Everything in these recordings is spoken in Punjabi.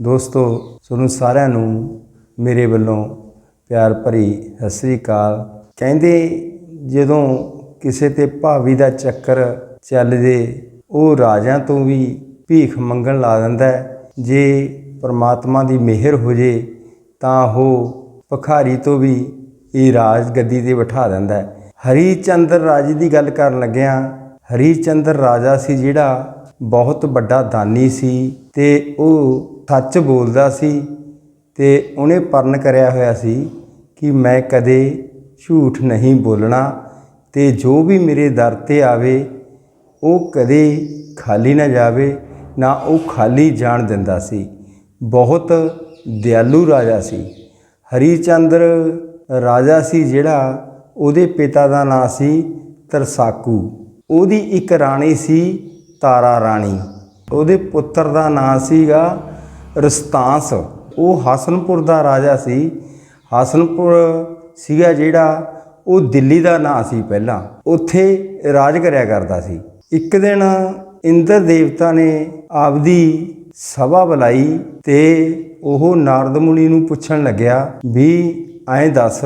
ਦੋਸਤੋ, ਤੁਹਾਨੂੰ ਸਾਰਿਆਂ ਨੂੰ ਮੇਰੇ ਵੱਲੋਂ ਪਿਆਰ ਭਰੀ ਸਤਿ ਸ੍ਰੀ ਅਕਾਲ। ਕਹਿੰਦੇ ਜਦੋਂ ਕਿਸੇ ਤੇ ਭਾਵੀ ਦਾ ਚੱਕਰ ਚੱਲਦੇ, ਉਹ ਰਾਜਿਆਂ ਤੋਂ ਵੀ ਭੀਖ ਮੰਗਣ ਲਾ ਦਿੰਦਾ ਜੇ ਪਰਮਾਤਮਾ ਦੀ ਮਿਹਰ ਹੋ ਜੇ, ਤਾਂ ਉਹ ਭਖਾਰੀ ਤੋਂ ਵੀ ਇਹ ਰਾਜ ਗੱਦੀ ਤੇ ਬਿਠਾ ਦਿੰਦਾ ਹਰੀ ਚੰਦਰ ਰਾਜੇ ਦੀ ਗੱਲ ਕਰਨ ਲੱਗਿਆ ਹਰੀ ਚੰਦਰ ਰਾਜਾ ਸੀ ਜਿਹੜਾ ਬਹੁਤ ਵੱਡਾ ਦਾਨੀ ਸੀ ਤੇ ਉਹ ਸੱਚ ਬੋਲਦਾ ਸੀ ਤੇ ਉਹਨੇ ਪਰਨ ਕਰਿਆ ਹੋਇਆ ਸੀ ਕਿ ਮੈਂ ਕਦੇ ਝੂਠ ਨਹੀਂ ਬੋਲਣਾ ਤੇ ਜੋ ਵੀ ਮੇਰੇ ਦਰ ਤੇ ਆਵੇ, ਉਹ ਕਦੇ ਖਾਲੀ ਨਾ ਜਾਵੇ, ਨਾ ਉਹ ਖਾਲੀ ਜਾਣ ਦਿੰਦਾ ਸੀ। ਬਹੁਤ ਦਿਆਲੂ ਰਾਜਾ ਸੀ। ਹਰੀਚੰਦਰ ਰਾਜਾ ਸੀ ਜਿਹੜਾ ਉਹਦੇ ਪਿਤਾ ਦਾ ਨਾਂ ਸੀ ਤਰਸਾਕੂ। ਉਹਦੀ ਇੱਕ ਰਾਣੀ ਸੀ ਤਾਰਾ ਰਾਣੀ। ਉਹਦੇ ਪੁੱਤਰ ਦਾ ਨਾਂ ਸੀਗਾ ਰਸਤਾਂਸ। ਉਹ ਹਸਨਪੁਰ ਦਾ ਰਾਜਾ ਸੀ। ਹਸਨਪੁਰ ਸੀਗਾ ਜਿਹੜਾ ਉਹ ਦਿੱਲੀ ਦਾ ਨਾਂ ਸੀ ਪਹਿਲਾਂ। ਉੱਥੇ ਰਾਜ ਕਰਿਆ ਕਰਦਾ ਸੀ। ਇੱਕ ਦਿਨ ਇੰਦਰ ਦੇਵਤਾ ਨੇ ਆਪਦੀ ਸਭਾ ਬੁਲਾਈ ਤੇ ਉਹ ਨਾਰਦ ਮੁਨੀ ਨੂੰ ਪੁੱਛਣ ਲੱਗਿਆ ਵੀ ਐਂ ਦੱਸ,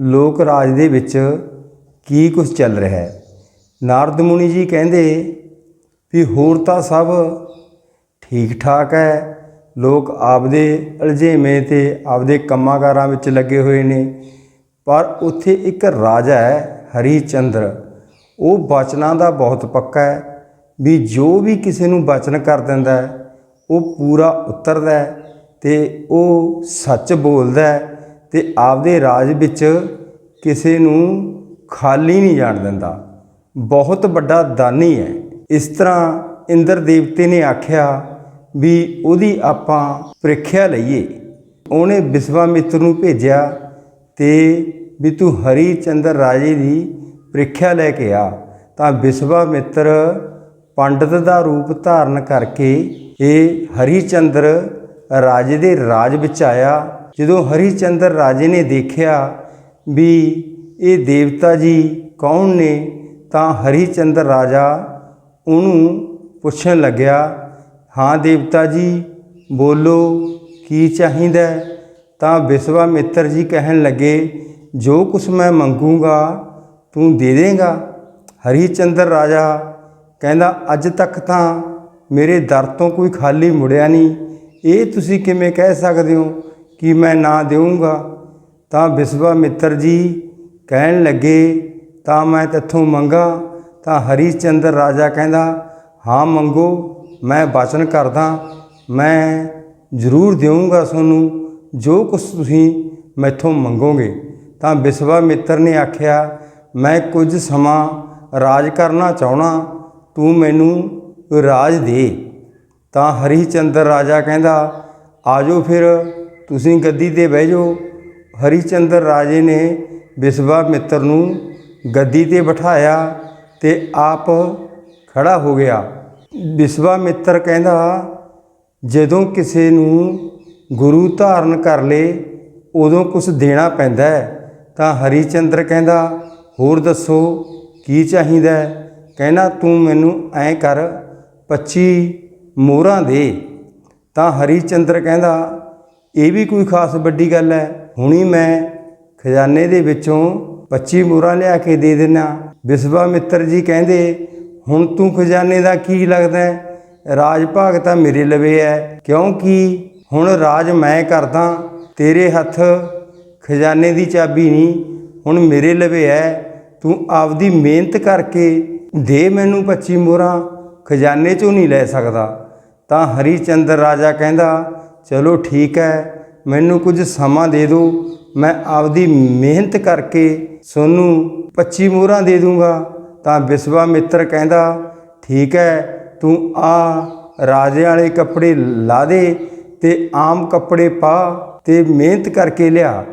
ਲੋਕ ਰਾਜ ਦੇ ਵਿੱਚ ਕੀ ਕੁਝ ਚੱਲ ਰਿਹਾ ਹੈ? ਨਾਰਦ ਮੁਨੀ ਜੀ ਕਹਿੰਦੇ ਵੀ ਹੋਰ ਤਾਂ ਸਭ ਠੀਕ ਠਾਕ ਹੈ। ਲੋਕ ਆਪਦੇ ਅਲਝੇਵੇਂ ਤੇ ਆਪਦੇ ਕੰਮਾਂਕਾਰਾਂ ਵਿੱਚ ਲੱਗੇ ਹੋਏ ਨੇ। ਪਰ ਉੱਥੇ ਇੱਕ ਰਾਜਾ ਹੈ ਹਰੀ ਚੰਦਰ ਉਹ ਬਚਨਾਂ ਦਾ ਬਹੁਤ ਪੱਕਾ ਹੈ ਵੀ ਜੋ ਵੀ ਕਿਸੇ ਨੂੰ ਬਚਨ ਕਰ ਦਿੰਦਾ ਉਹ ਪੂਰਾ ਉਤਰਦਾ ਹੈ ਤੇ ਉਹ ਸੱਚ ਬੋਲਦਾ ਹੈ ਤੇ ਆਪਦੇ ਰਾਜ ਵਿੱਚ ਕਿਸੇ ਨੂੰ ਖਾਲੀ ਨਹੀਂ ਜਾਣ ਦਿੰਦਾ। ਬਹੁਤ ਵੱਡਾ ਦਾਨੀ ਹੈ। ਇਸ ਤਰ੍ਹਾਂ ਇੰਦਰ ਦੇਵਤੇ ਨੇ ਆਖਿਆ ਵੀ ਉਹਦੀ ਆਪਾਂ ਪ੍ਰੀਖਿਆ ਲਈਏ। ਉਹਨੇ ਵਿਸ਼ਵਾਮਿੱਤਰ ਨੂੰ ਭੇਜਿਆ ਤੇ ਵੀ ਤੂੰ ਹਰੀ ਚੰਦਰ ਰਾਜੇ ਦੀ ਪ੍ਰੀਖਿਆ ਲੈ ਕੇ ਆ। ਤਾਂ ਵਿਸ਼ਵਾਮਿੱਤਰ ਪੰਡਤ ਦਾ ਰੂਪ ਧਾਰਨ ਕਰਕੇ ਇਹ ਹਰੀ ਚੰਦਰ ਰਾਜੇ ਦੇ ਰਾਜ ਵਿੱਚ ਆਇਆ। ਜਦੋਂ ਹਰੀ ਚੰਦਰ ਰਾਜੇ ਨੇ ਦੇਖਿਆ ਵੀ ਇਹ ਦੇਵਤਾ ਜੀ ਕੌਣ ਨੇ, ਤਾਂ ਹਰੀ ਚੰਦਰ ਰਾਜਾ ਉਹਨੂੰ ਪੁੱਛਣ ਲੱਗਿਆ, ਹਾਂ ਦੇਵਤਾ ਜੀ, ਬੋਲੋ, ਕੀ ਚਾਹੀਦਾ ਹੈ? ਤਾਂ ਵਿਸ਼ਵਾਮਿੱਤਰ ਜੀ ਕਹਿਣ ਲੱਗੇ, ਜੋ ਕੁਛ ਮੈਂ ਮੰਗੂਗਾ, ਤੂੰ ਦੇ ਦੇਂਗਾ। ਹਰੀਚੰਦਰ ਰਾਜਾ ਕਹਿੰਦਾ, ਅੱਜ ਤੱਕ ਤਾਂ ਮੇਰੇ ਦਰ ਤੋਂ ਕੋਈ ਖਾਲੀ ਮੁੜਿਆ ਨਹੀਂ। ਇਹ ਤੁਸੀਂ ਕਿਵੇਂ ਕਹਿ ਸਕਦੇ ਹੋ ਕਿ ਮੈਂ ਨਾ ਦੇਵਾਂਗਾ ਤਾਂ ਵਿਸ਼ਵਾਮਿੱਤਰ ਜੀ ਕਹਿਣ ਲੱਗੇ, ਤਾਂ ਮੈਂ ਤੇਥੋਂ ਮੰਗਾ ਤਾਂ ਹਰੀ ਰਾਜਾ ਕਹਿੰਦਾ, ਹਾਂ ਮੰਗੋ, ਮੈਂ ਬਚਨ ਕਰਦਾ, ਮੈਂ ਜ਼ਰੂਰ ਦੇਵਾਂਗਾ ਤੁਹਾਨੂੰ, ਜੋ ਕੁਝ ਤੁਸੀਂ ਮੈਥੋਂ ਮੰਗੋਗੇ। ਤਾਂ ਵਿਸ਼ਵਾਮਿੱਤਰ ਨੇ ਆਖਿਆ, ਮੈਂ ਕੁਝ ਸਮਾਂ ਰਾਜ ਕਰਨਾ ਚਾਹਣਾ ਤੂੰ ਮੈਨੂੰ ਰਾਜ ਦੇ। ਤਾਂ ਹਰੀਚੰਦਰ ਰਾਜਾ ਕਹਿੰਦਾ, ਆਜੋ ਫਿਰ, ਤੁਸੀਂ ਗੱਦੀ ਤੇ ਬਹਿ ਜਾਓ। ਹਰੀਚੰਦਰ ਰਾਜੇ ਨੇ ਵਿਸ਼ਵਾਮਿੱਤਰ ਨੂੰ ਗੱਦੀ ਤੇ ਬਿਠਾਇਆ ਤੇ ਆਪ ਖੜਾ ਹੋ ਗਿਆ। ਵਿਸ਼ਵਾਮਿੱਤਰ ਕਹਿੰਦਾ, ਜਦੋਂ ਕਿਸੇ ਨੂੰ ਗੁਰੂ ਧਾਰਨ ਕਰ ਲੇ, ਉਦੋਂ ਕੁਝ ਦੇਣਾ ਪੈਂਦਾ ਹੈ। ਤਾਂ ਹਰੀਚੰਦਰ ਕਹਿੰਦਾ, ਹੋਰ ਦੱਸੋ, ਕੀ ਚਾਹੀਦਾ ਹੈ? ਕਹਿੰਦਾ, ਤੂੰ ਮੈਨੂੰ ਐਂ ਕਰ 25 ਮੋਹਰਾਂ ਦੇ। ਤਾਂ ਹਰੀਚੰਦਰ ਕਹਿੰਦਾ, ਇਹ ਵੀ ਕੋਈ ਖਾਸ ਵੱਡੀ ਗੱਲ ਹੈ। ਹੁਣੀ ਮੈਂ ਖਜ਼ਾਨੇ ਦੇ ਵਿੱਚੋਂ 25 ਮੋਹਰਾਂ ਲਿਆ ਕੇ ਦੇ ਦੇਣਾ ਵਿਸ਼ਵਾਮਿੱਤਰ ਜੀ ਕਹਿੰਦੇ, ਹੁਣ ਤੂੰ ਖਜ਼ਾਨੇ ਦਾ ਕੀ ਲੱਗਦਾ ਹੈ? ਰਾਜ ਭਾਗ ਤਾਂ ਮੇਰੇ ਲਵੇ ਹੈ। ਕਿਉਂਕਿ ਹੁਣ ਰਾਜ ਮੈਂ ਕਰਦਾ। ਤੇਰੇ ਹੱਥ ਖਜ਼ਾਨੇ ਦੀ ਚਾਬੀ ਨਹੀਂ। ਹੁਣ ਮੇਰੇ ਲਵੇ ਹੈ। ਤੂੰ ਆਪਦੀ ਮਿਹਨਤ ਕਰਕੇ ਦੇ ਮੈਨੂੰ 25 ਮੋਹਰਾਂ ਖਜ਼ਾਨੇ ਚੋਂ ਨਹੀਂ ਲੈ ਸਕਦਾ। ਤਾਂ ਹਰੀ ਚੰਦਰ ਰਾਜਾ ਕਹਿੰਦਾ, ਚਲੋ ਠੀਕ ਹੈ। ਮੈਨੂੰ ਕੁਝ ਸਮਾਂ ਦੇ ਦਿਓ। ਮੈਂ ਆਪਦੀ ਮਿਹਨਤ ਕਰਕੇ ਸੋਨੂੰ 25 ਮੋਹਰਾਂ ਦੇ ਦੂੰਗਾ, ਤਾਂ ਵਿਸ਼ਵਾ ਮਿੱਤਰ ਕਹਿੰਦਾ, ਠੀਕ ਹੈ ਤੂੰ ਆ, ਰਾਜੇ ਵਾਲੇ ਕੱਪੜੇ ਲਾ ਦੇ ਤੇ ਆਮ ਕੱਪੜੇ ਪਾ ਤੇ ਮਿਹਨਤ ਕਰਕੇ ਲਿਆ।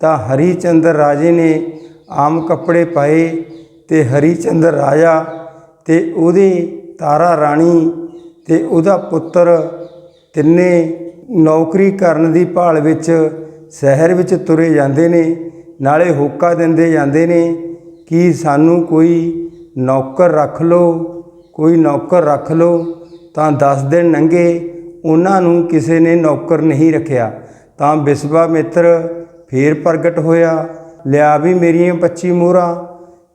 ਤਾਂ ਹਰੀ ਚੰਦਰ ਰਾਜੇ ਨੇ ਆਮ ਕੱਪੜੇ ਪਾਏ ਤੇ ਹਰੀ ਚੰਦਰ ਰਾਜਾ ਤੇ ਉਹਦੇ ਤਾਰਾ ਰਾਣੀ ਤੇ ਉਹਦਾ ਪੁੱਤਰ ਤਿੰਨੇ ਨੌਕਰੀ ਕਰਨ ਦੀ ਭਾਲ ਵਿੱਚ ਸ਼ਹਿਰ ਵਿੱਚ ਤੁਰੇ ਜਾਂਦੇ ਨੇ। ਨਾਲੇ ਹੋਕਾ ਦਿੰਦੇ ਜਾਂਦੇ ਨੇ ਕਿ ਸਾਨੂੰ ਕੋਈ ਨੌਕਰ ਰੱਖ ਲਓ, ਕੋਈ ਨੌਕਰ ਰੱਖ ਲਓ, ਤਾਂ 10 ਦਿਨ ਲੰਘੇ ਉਹਨਾਂ ਨੂੰ ਕਿਸੇ ਨੇ ਨੌਕਰ ਨਹੀਂ ਰੱਖਿਆ। ਤਾਂ ਵਿਸ਼ਵਾਮਿੱਤਰ ਫੇਰ ਪ੍ਰਗਟ ਹੋਇਆ, ਲਿਆ ਵੀ ਮੇਰੀਆਂ 25 ਮੋਹਰਾਂ।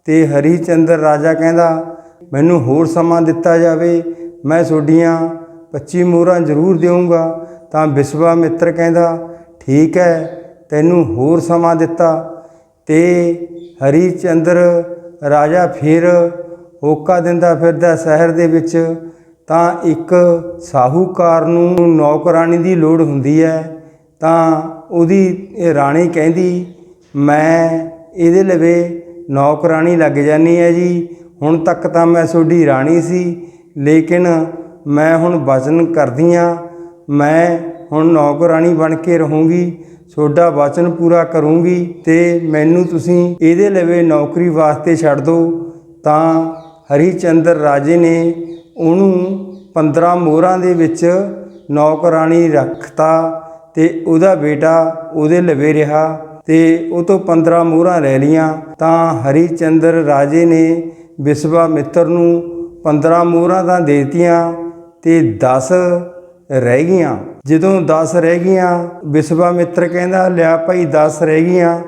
ਤੇ ਹਰੀ ਚੰਦਰ ਰਾਜਾ ਕਹਿੰਦਾ, ਮੈਨੂੰ ਹੋਰ ਸਮਾਂ ਦਿੱਤਾ ਜਾਵੇ, ਮੈਂ ਤੁਹਾਡੀਆਂ 25 ਮੋਹਰਾਂ ਜ਼ਰੂਰ ਦੇਵਾਂਗਾ ਤਾਂ ਵਿਸ਼ਵਾਮਿੱਤਰ ਕਹਿੰਦਾ, ਠੀਕ ਹੈ, ਤੈਨੂੰ ਹੋਰ ਸਮਾਂ ਦਿੱਤਾ। ਤੇ ਹਰੀ ਚੰਦਰ ਰਾਜਾ ਫਿਰ ਹੋਕਾ ਦਿੰਦਾ ਫਿਰਦਾ ਸ਼ਹਿਰ ਦੇ ਵਿੱਚ, ਤਾਂ ਇੱਕ ਸਾਹੂਕਾਰ ਨੂੰ ਨੌਕਰਾਨੀ ਦੀ ਲੋੜ ਹੁੰਦੀ ਹੈ। ਤਾਂ ਉਹਦੀ ਰਾਣੀ ਕਹਿੰਦੀ, ਮੈਂ ਇਹਦੇ ਲਵੇ ਨੌਕਰਾਨੀ ਲੱਗ ਜਾਨੀ ਹੈ ਜੀ। ਹੁਣ ਤੱਕ ਤਾਂ ਮੈਂ ਤੁਹਾਡੀ ਰਾਣੀ ਸੀ, ਲੇਕਿਨ ਮੈਂ ਹੁਣ ਵਚਨ ਕਰਦੀ ਹਾਂ ਮੈਂ ਹੁਣ ਨੌਕਰਾਨੀ ਬਣ ਕੇ ਰਹੂੰਗੀ। ਤੁਹਾਡਾ ਵਚਨ ਪੂਰਾ ਕਰੂੰਗੀ ਤੇ ਮੈਨੂੰ ਤੁਸੀਂ ਇਹਦੇ ਲਵੇ ਨੌਕਰੀ ਵਾਸਤੇ ਛੱਡ ਦਿਓ ਤਾਂ ਹਰੀ ਚੰਦਰ ਰਾਜੇ ਨੇ ਉਹਨੂੰ 15 ਮੋਹਰਾਂ ਦੇ ਵਿੱਚ ਨੌਕਰਾਨੀ ਰੱਖਤਾ ਤੇ ਉਹਦਾ ਬੇਟਾ ਉਹਦੇ ਲਵੇ ਰਿਹਾ ਤੇ ਉਹ ਤੋਂ 15 ਮੋਹਰਾਂ ਲੈ ਲੀਆਂ ਤਾਂ ਹਰੀ ਚੰਦਰ ਰਾਜੇ ਨੇ ਵਿਸ਼ਵਾ ਮਿੱਤਰ ਨੂੰ 15 ਮੋਹਰਾਂ ਤਾਂ ਦੇਤੀਆਂ ਤੇ 10 ਰਹਿ ਗਈਆਂ। ਜਦੋਂ 10 ਰਹਿ ਗਈਆਂ ਵਿਸ਼ਵਾਮਿੱਤਰ ਕਹਿੰਦਾ, ਲਿਆ ਭਾਈ 10 ਰਹਿ ਗਈਆਂ।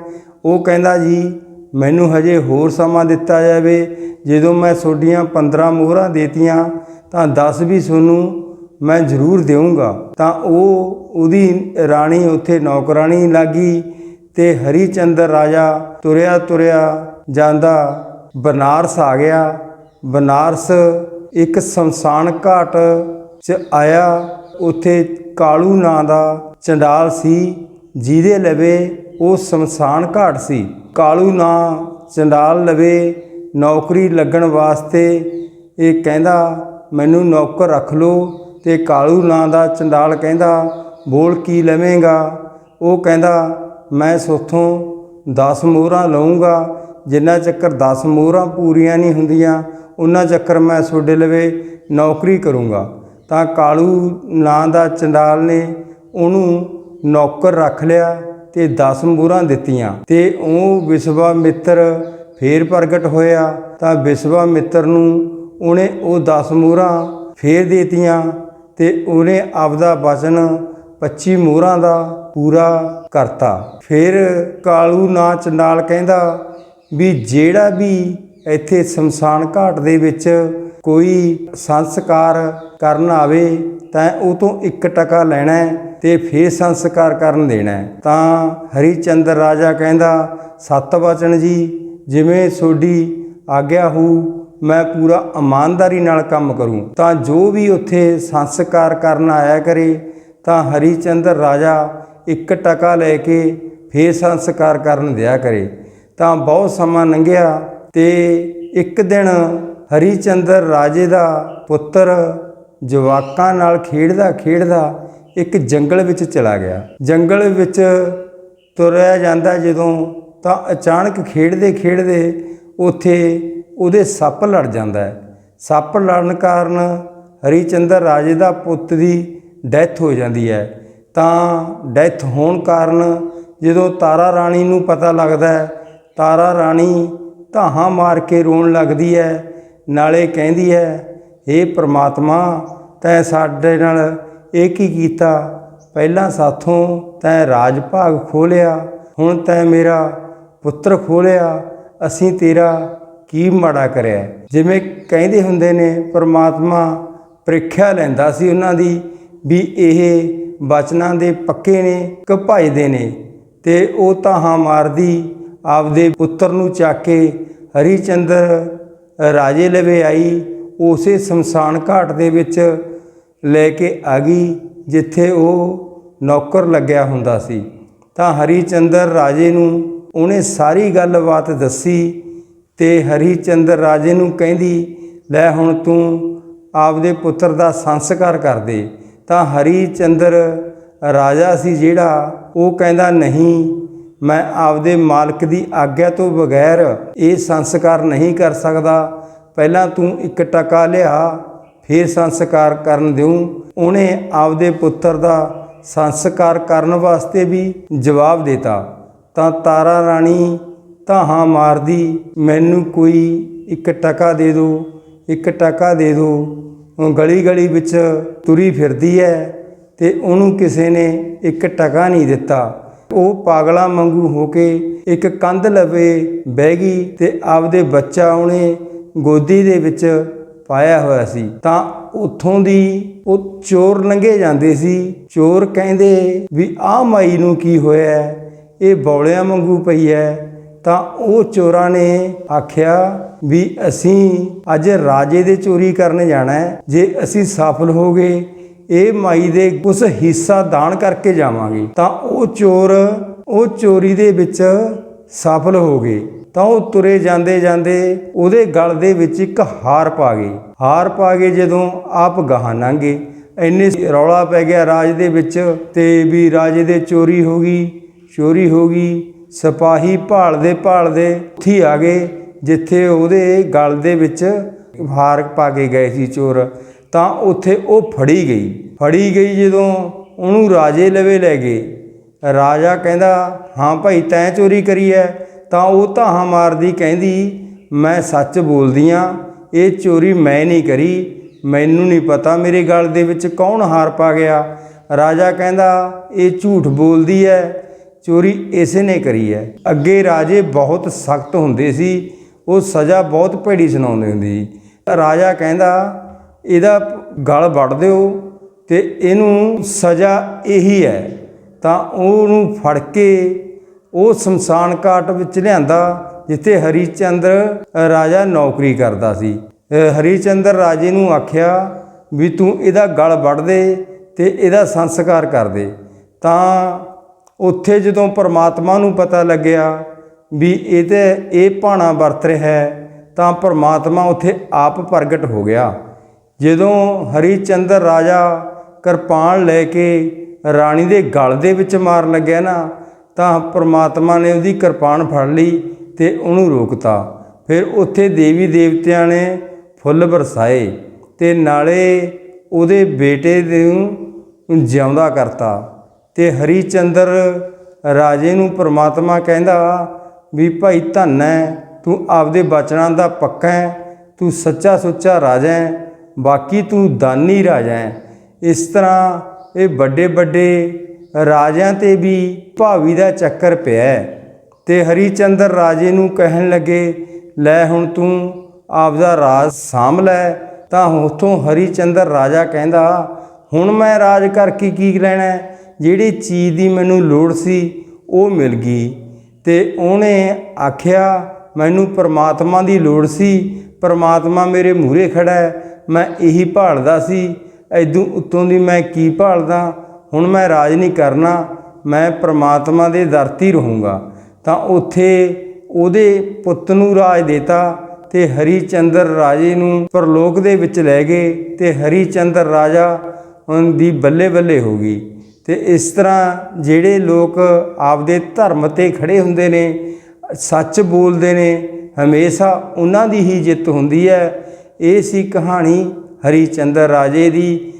ਉਹ ਕਹਿੰਦਾ, ਜੀ, ਮੈਨੂੰ ਹਜੇ ਹੋਰ ਸਮਾਂ ਦਿੱਤਾ ਜਾਵੇ। ਜਦੋਂ ਮੈਂ ਤੁਹਾਡੀਆਂ 15 ਮੋਹਰਾਂ ਦੇਤੀਆਂ, ਤਾਂ 10 ਵੀ ਤੁਹਾਨੂੰ ਮੈਂ ਜ਼ਰੂਰ ਦੇਵਾਂਗਾ ਤਾਂ ਉਹ ਉਹਦੀ ਰਾਣੀ ਉੱਥੇ ਨੌਕਰਾਣੀ ਲੱਗੀ ਤੇ ਹਰੀ ਚੰਦਰ ਰਾਜਾ ਤੁਰਿਆ ਤੁਰਿਆ ਜਾਂਦਾ ਬਨਾਰਸ ਆ ਗਿਆ। ਬਨਾਰਸ ਇੱਕ ਸ਼ਮਸ਼ਾਨ ਘਾਟ 'ਚ ਆਇਆ। ਉੱਥੇ ਕਾਲੂ ਨਾਂ ਦਾ ਚੰਡਾਲ ਸੀ, ਜਿਹਦੇ ਲਵੇ ਉਹ ਸ਼ਮਸ਼ਾਨ ਘਾਟ ਸੀ। ਕਾਲੂ ਨਾਂ ਚੰਡਾਲ ਲਵੇ ਨੌਕਰੀ ਲੱਗਣ ਵਾਸਤੇ ਇਹ ਕਹਿੰਦਾ, ਮੈਨੂੰ ਨੌਕਰ ਰੱਖ ਲੋ ਤੇ ਕਾਲੂ ਨਾਂ ਦਾ ਚੰਡਾਲ ਕਹਿੰਦਾ, ਬੋਲ ਕੀ ਲਵੇਂਗਾ? ਉਹ ਕਹਿੰਦਾ, ਮੈਂ ਸੋਥੋਂ 10 ਮੋਹਰਾਂ ਲਵਾਂਗਾ ਜਿੰਨਾ ਚੱਕਰ 10 ਮੋਹਰਾਂ ਪੂਰੀਆਂ ਨਹੀਂ ਹੁੰਦੀਆਂ, ਉਹਨਾਂ ਚੱਕਰ ਮੈਂ ਤੁਹਾਡੇ ਲਵੇ ਨੌਕਰੀ ਕਰੂੰਗਾ। ਤਾਂ ਕਾਲੂ ਨਾਂ ਦਾ ਚੰਡਾਲ ਨੇ ਉਹਨੂੰ ਨੌਕਰ ਰੱਖ ਲਿਆ ਤੇ 10 ਮੋਹਰਾਂ ਦਿੱਤੀਆਂ ਤੇ ਉਹ ਵਿਸ਼ਵਾਮਿੱਤਰ ਫੇਰ ਪ੍ਰਗਟ ਹੋਇਆ ਤਾਂ ਵਿਸ਼ਵਾਮਿੱਤਰ ਨੂੰ ਉਹਨੇ ਉਹ 10 ਮੋਹਰਾਂ ਫੇਰ ਦੇਤੀਆਂ ਤੇ ਉਹਨੇ ਆਪਦਾ ਵਚਨ 25 ਮੋਹਰਾਂ ਦਾ ਪੂਰਾ ਕਰਤਾ। ਫਿਰ ਕਾਲੂ ਨਾ ਚੰਡਾਲ ਕਹਿੰਦਾ ਵੀ ਜਿਹੜਾ ਵੀ ਇੱਥੇ ਸ਼ਮਸ਼ਾਨ ਘਾਟ ਦੇ ਵਿੱਚ ਕੋਈ ਸੰਸਕਾਰ ਕਰਨ ਆਵੇ ਤਾਂ ਉਹ ਤੋਂ 1 ਟਕਾ ਲੈਣਾ ਹੈ ਤੇ ਫੇਰ ਸੰਸਕਾਰ ਕਰਨ ਦੇਣਾ ਤਾਂ ਹਰੀਚੰਦਰ ਰਾਜਾ ਕਹਿੰਦਾ, ਸਤ ਵਚਨ ਜੀ, ਜਿਵੇਂ ਤੁਹਾਡੀ ਆਗਿਆ ਹੋ, ਮੈਂ ਪੂਰਾ ਇਮਾਨਦਾਰੀ ਨਾਲ ਕੰਮ ਕਰੂੰ। ਤਾਂ ਜੋ ਵੀ ਉੱਥੇ ਸੰਸਕਾਰ ਕਰਨ ਆਇਆ ਕਰੇ, ਤਾਂ ਹਰੀਚੰਦਰ ਰਾਜਾ 1 ਟਕਾ ਲੈ ਕੇ ਫੇਰ ਸੰਸਕਾਰ ਕਰਨ ਦਿਆ ਕਰੇ। ਤਾਂ ਬਹੁਤ ਸਮਾਂ ਲੰਘਿਆ ਤੇ ਇੱਕ ਦਿਨ ਹਰੀਚੰਦਰ ਰਾਜੇ ਦਾ ਪੁੱਤਰ ਜਵਾਕਾਂ ਨਾਲ ਖੇਡਦਾ ਖੇਡਦਾ ਇੱਕ ਜੰਗਲ ਵਿੱਚ ਚਲਾ ਗਿਆ। ਜੰਗਲ ਵਿੱਚ ਤੁਰਿਆ ਜਾਂਦਾ ਜਦੋਂ ਤਾਂ ਅਚਾਨਕ ਖੇਡਦੇ ਖੇਡਦੇ ਉੱਥੇ ਉਹਦੇ ਸੱਪ ਲੜ ਜਾਂਦਾ ਹੈ। ਸੱਪ ਲੜਨ ਕਾਰਨ ਹਰੀਚੰਦਰ ਰਾਜੇ ਦਾ ਪੁੱਤ ਦੀ ਡੈਥ ਹੋ ਜਾਂਦੀ ਹੈ। ਤਾਂ ਡੈਥ ਹੋਣ ਕਾਰਨ ਜਦੋਂ ਤਾਰਾ ਰਾਣੀ ਨੂੰ ਪਤਾ ਲੱਗਦਾ ਹੈ, ਤਾਰਾ ਰਾਣੀ ਧਾਹਾਂ ਮਾਰ ਕੇ ਰੋਣ ਲੱਗਦੀ ਹੈ। ਨਾਲੇ ਕਹਿੰਦੀ ਹੈ हे ਪ੍ਰਮਾਤਮਾ, ਤੈਂ ਸਾਡੇ ਨਾਲ ਇਹ ਕੀ ਕੀਤਾ? ਪਹਿਲਾਂ ਸਾਥੋਂ ਤੈਂ ਰਾਜ ਭਾਗ ਖੋਲਿਆ ਹੁਣ ਤੈਂ ਮੇਰਾ ਪੁੱਤਰ ਖੋਲਿਆ ਅਸੀਂ ਤੇਰਾ ਕੀ ਮਾੜਾ ਕਰਿਆ? ਜਿਵੇਂ ਕਹਿੰਦੇ ਹੁੰਦੇ ਨੇ, ਪ੍ਰਮਾਤਮਾ ਪ੍ਰੀਖਿਆ ਲੈਂਦਾ ਸੀ ਉਹਨਾਂ ਦੀ ਵੀ ਇਹ ਬਚਨਾਂ ਦੇ ਪੱਕੇ ਨੇ ਕਿ ਭਜਦੇ ਨੇ ਤੇ ਉਹ ਤਾਹਾਂ ਮਾਰਦੀ ਆਪਦੇ ਪੁੱਤਰ ਨੂੰ ਚੱਕ ਕੇ ਹਰੀਚੰਦਰ ਰਾਜੇ ਲਵੇ ਆਈ, ਉਸੇ ਸ਼ਮਸ਼ਾਨ ਘਾਟ ਦੇ ਵਿੱਚ ਲੈ ਕੇ ਆ ਗਈ, ਜਿੱਥੇ ਉਹ ਨੌਕਰ ਲੱਗਿਆ ਹੁੰਦਾ ਸੀ। ਤਾਂ ਹਰੀ ਚੰਦਰ ਰਾਜੇ ਨੂੰ ਉਹਨੇ ਸਾਰੀ ਗੱਲਬਾਤ ਦੱਸੀ ਤੇ ਹਰੀ ਚੰਦਰ ਰਾਜੇ ਨੂੰ ਕਹਿੰਦੀ, ਲੈ ਹੁਣ ਤੂੰ ਆਪਦੇ ਪੁੱਤਰ ਦਾ ਸੰਸਕਾਰ ਕਰ ਦੇ। ਤਾਂ ਹਰੀ ਚੰਦਰ ਰਾਜਾ ਸੀ ਜਿਹੜਾ, ਉਹ ਕਹਿੰਦਾ, ਨਹੀਂ ਮੈਂ ਆਪਦੇ ਮਾਲਕ ਦੀ ਆਗਿਆ ਤੋਂ ਬਗੈਰ ਇਹ ਸੰਸਕਾਰ ਨਹੀਂ ਕਰ ਸਕਦਾ। ਪਹਿਲਾਂ ਤੂੰ ਇੱਕ ਟਕਾ ਲਿਆ, ਫਿਰ ਸੰਸਕਾਰ ਕਰਨ ਦਿਉ। ਉਹਨੇ ਆਪਦੇ ਪੁੱਤਰ ਦਾ ਸੰਸਕਾਰ ਕਰਨ ਵਾਸਤੇ ਵੀ ਜਵਾਬ ਦਿੱਤਾ। ਤਾਂ ਤਾਰਾ ਰਾਣੀ ਧਾਹਾਂ ਮਾਰਦੀ, ਮੈਨੂੰ ਕੋਈ ਇੱਕ ਟਕਾ ਦੇ ਦਿਓ ਇੱਕ ਟਕਾ ਦੇ ਦਿਓ ਗਲੀ ਗਲੀ ਵਿੱਚ ਤੁਰੀ ਫਿਰਦੀ ਹੈ ਤੇ ਉਹਨੂੰ ਕਿਸੇ ਨੇ ਇੱਕ ਟਕਾ ਨਹੀਂ ਦਿੱਤਾ। ਉਹ ਪਾਗਲਾਂ ਵਾਂਗੂ ਹੋ ਕੇ ਇੱਕ ਕੰਧ ਲਵੇ ਬਹਿ ਗਈ ਤੇ ਆਪਦੇ ਬੱਚਾ ਉਹਨੇ ਗੋਦੀ ਦੇ ਵਿੱਚ ਪਾਇਆ ਹੋਇਆ ਸੀ। ਤਾਂ ਉੱਥੋਂ ਦੀ ਉਹ ਚੋਰ ਲੰਘੇ ਜਾਂਦੇ ਸੀ। ਚੋਰ ਕਹਿੰਦੇ ਵੀ ਆਹ ਮਾਈ ਨੂੰ ਕੀ ਹੋਇਆ? ਇਹ ਬੌਲਿਆਂ ਵਾਂਗੂ ਪਈ ਹੈ। ਤਾਂ ਉਹ ਚੋਰਾਂ ਨੇ ਆਖਿਆ ਵੀ ਅਸੀਂ ਅੱਜ ਰਾਜੇ ਦੇ ਚੋਰੀ ਕਰਨ ਜਾਣਾ ਹੈ। ਜੇ ਅਸੀਂ ਸਫਲ ਹੋ ਗਏ ਇਹ ਮਾਈ ਦੇ ਕੁਝ ਹਿੱਸਾ ਦਾਨ ਕਰਕੇ ਜਾਵਾਂਗੇ, ਤਾਂ ਉਹ ਚੋਰ, ਉਹ ਚੋਰੀ ਦੇ ਵਿੱਚ ਸਫਲ ਹੋ ਗਏ। ਤਾਂ ਉਹ ਤੁਰੇ ਜਾਂਦੇ ਜਾਂਦੇ ਉਹਦੇ ਗਲ ਦੇ ਵਿੱਚ ਇੱਕ ਹਾਰ ਪਾ ਗਏ। ਹਾਰ ਪਾ ਕੇ ਜਦੋਂ ਆਪ ਗਾਹਾਂ ਲੰਘੇ, ਇੰਨੇ ਰੌਲਾ ਪੈ ਗਿਆ ਰਾਜ ਦੇ ਵਿੱਚ ਤੇ ਵੀ ਰਾਜੇ ਦੇ ਚੋਰੀ ਹੋ ਗਈ, ਚੋਰੀ ਹੋ ਗਈ, ਸਿਪਾਹੀ ਭਾਲਦੇ ਭਾਲਦੇ ਉੱਥੇ ਆ ਗਏ, ਜਿੱਥੇ ਉਹਦੇ ਗਲ ਦੇ ਵਿੱਚ ਹਾਰ ਪਾ ਕੇ ਗਏ ਸੀ ਚੋਰ। ਤਾਂ ਉੱਥੇ ਉਹ ਫੜੀ ਗਈ। ਫੜੀ ਗਈ ਜਦੋਂ ਉਹਨੂੰ ਰਾਜੇ ਲਵੇ ਲੈ ਗਏ। ਰਾਜਾ ਕਹਿੰਦਾ, ਹਾਂ ਭਾਈ, ਤੈਂ ਚੋਰੀ ਕਰੀ ਹੈ ਤਾਂ ਉਹ ਧਾਹਾਂ ਮਾਰਦੀ ਕਹਿੰਦੀ, ਮੈਂ ਸੱਚ ਬੋਲਦੀ ਆ, ਇਹ ਚੋਰੀ ਮੈਂ ਨਹੀਂ ਕਰੀ। ਮੈਨੂੰ ਨਹੀਂ ਪਤਾ ਮੇਰੇ ਗਲ ਦੇ ਵਿੱਚ ਕੌਣ ਹਾਰ ਪਾ ਗਿਆ। ਰਾਜਾ ਕਹਿੰਦਾ, ਇਹ ਝੂਠ ਬੋਲਦੀ ਹੈ ਚੋਰੀ ਇਸੇ ਨੇ ਕਰੀ ਹੈ ਅੱਗੇ ਰਾਜੇ ਬਹੁਤ ਸਖਤ ਹੁੰਦੇ ਸੀ। ਉਹ ਸਜ਼ਾ ਬਹੁਤ ਭੈੜੀ ਸੁਣਾਉਂਦੇ ਹੁੰਦੇ ਸੀ। ਰਾਜਾ ਕਹਿੰਦਾ ਇਹਦਾ ਗਲ ਵੱਢ ਦਿਓ ਅਤੇ ਇਹਨੂੰ ਸਜ਼ਾ ਇਹੀ ਹੈ। ਤਾਂ ਉਹਨੂੰ ਫੜ ਕੇ ਉਹ ਸ਼ਮਸ਼ਾਨ ਘਾਟ ਵਿੱਚ ਲਿਆਂਦਾ, ਜਿੱਥੇ ਹਰੀਚੰਦਰ ਰਾਜਾ ਨੌਕਰੀ ਕਰਦਾ ਸੀ। ਹਰੀਚੰਦਰ ਰਾਜੇ ਨੂੰ ਆਖਿਆ ਵੀ ਤੂੰ ਇਹਦਾ ਗਲ ਵੱਢ ਦੇ ਤੇ ਇਹਦਾ ਸੰਸਕਾਰ ਕਰ ਦੇ। ਤਾਂ ਉੱਥੇ ਜਦੋਂ ਪਰਮਾਤਮਾ ਨੂੰ ਪਤਾ ਲੱਗਿਆ ਵੀ ਇਹ ਤੇ ਇਹ ਭਾਣਾ ਵਰਤ ਰਿਹਾ ਹੈ, ਤਾਂ ਪਰਮਾਤਮਾ ਉੱਥੇ ਆਪ ਪ੍ਰਗਟ ਹੋ ਗਿਆ। ਜਦੋਂ ਹਰੀਚੰਦਰ ਰਾਜਾ ਕਿਰਪਾਨ ਲੈ ਕੇ ਰਾਣੀ ਦੇ ਗਲ ਦੇ ਵਿੱਚ ਮਾਰਨ ਲੱਗਿਆ ਨਾ, ਤਾਂ ਪਰਮਾਤਮਾ ਨੇ ਉਹਦੀ ਕਿਰਪਾਨ ਫੜ ਲਈ ਤੇ ਉਹਨੂੰ ਰੋਕਤਾ। ਫਿਰ ਉੱਥੇ ਦੇਵੀ ਦੇਵਤਿਆਂ ਨੇ ਫੁੱਲ ਵਰਸਾਏ ਤੇ ਨਾਲੇ ਉਹਦੇ ਬੇਟੇ ਨੂੰ ਜਿਉਂਦਾ ਕਰਤਾ ਤੇ ਹਰੀਚੰਦਰ ਰਾਜੇ ਨੂੰ ਪ੍ਰਮਾਤਮਾ ਕਹਿੰਦਾ, ਵੀ ਭਾਈ ਧੰਨ ਹੈ ਤੂੰ ਆਪਦੇ ਬਚਨਾਂ ਦਾ ਪੱਕਾ ਹੈ ਤੂੰ ਸੱਚਾ ਸੁੱਚਾ ਰਾਜਾ ਹੈ ਬਾਕੀ ਤੂੰ ਦਾਨੀ ਰਾਜਾ ਹੈ। ਇਸ ਤਰ੍ਹਾਂ ਇਹ ਵੱਡੇ ਵੱਡੇ ਰਾਜਿਆਂ ਤੇ ਵੀ ਭਾਵੀ ਦਾ ਚੱਕਰ ਪਿਆ ਹੈ। ਤੇ ਹਰੀਚੰਦਰ ਰਾਜੇ ਨੂੰ ਕਹਿਣ ਲੱਗੇ, ਲੈ ਹੁਣ ਤੂੰ ਆਪਦਾ ਰਾਜ ਸਾਂਭ ਲੈ। ਤਾਂ ਉਥੋਂ ਹਰੀਚੰਦਰ ਰਾਜਾ ਕਹਿੰਦਾ, ਹੁਣ ਮੈਂ ਰਾਜ ਕਰਕੇ ਕੀ ਲੈਣਾ ਜਿਹੜੀ ਚੀਜ਼ ਦੀ ਮੈਨੂੰ ਲੋੜ ਸੀ, ਉਹ ਮਿਲ ਗਈ। ਤੇ ਉਹਨੇ ਆਖਿਆ, ਮੈਨੂੰ ਪਰਮਾਤਮਾ ਦੀ ਲੋੜ ਸੀ। ਪਰਮਾਤਮਾ ਮੇਰੇ ਮੂਹਰੇ ਖੜਾ ਹੈ। ਮੈਂ ਇਹੀ ਭਾਲਦਾ ਸੀ ਐਦੋਂ ਉੱਤੋਂ ਦੀ ਮੈਂ ਕੀ ਭਾਲਦਾ? ਹੁਣ ਮੈਂ ਰਾਜ ਨਹੀਂ ਕਰਨਾ, ਮੈਂ ਪ੍ਰਮਾਤਮਾ ਦੇ ਦਰ 'ਤੇ ਰਹੂੰਗਾ। ਤਾਂ ਉੱਥੇ ਉਹਦੇ ਪੁੱਤ ਨੂੰ ਰਾਜ ਦੇਤਾ ਤੇ ਹਰੀਚੰਦਰ ਰਾਜੇ ਨੂੰ ਪਰਲੋਕ ਦੇ ਵਿੱਚ ਲੈ ਗਏ ਤੇ ਹਰੀਚੰਦਰ ਰਾਜਾ ਉਹਨਾਂ ਦੀ ਬੱਲੇ ਬੱਲੇ ਹੋ ਗਈ। ਤੇ ਇਸ ਤਰ੍ਹਾਂ ਜਿਹੜੇ ਲੋਕ ਆਪਦੇ ਧਰਮ ਤੇ ਖੜੇ ਹੁੰਦੇ ਨੇ, ਸੱਚ ਬੋਲਦੇ ਨੇ, ਹਮੇਸ਼ਾ ਉਹਨਾਂ ਦੀ ਹੀ ਜਿੱਤ ਹੁੰਦੀ ਹੈ। ਇਹ ਸੀ ਕਹਾਣੀ ਹਰੀਚੰਦਰ ਰਾਜੇ ਦੀ।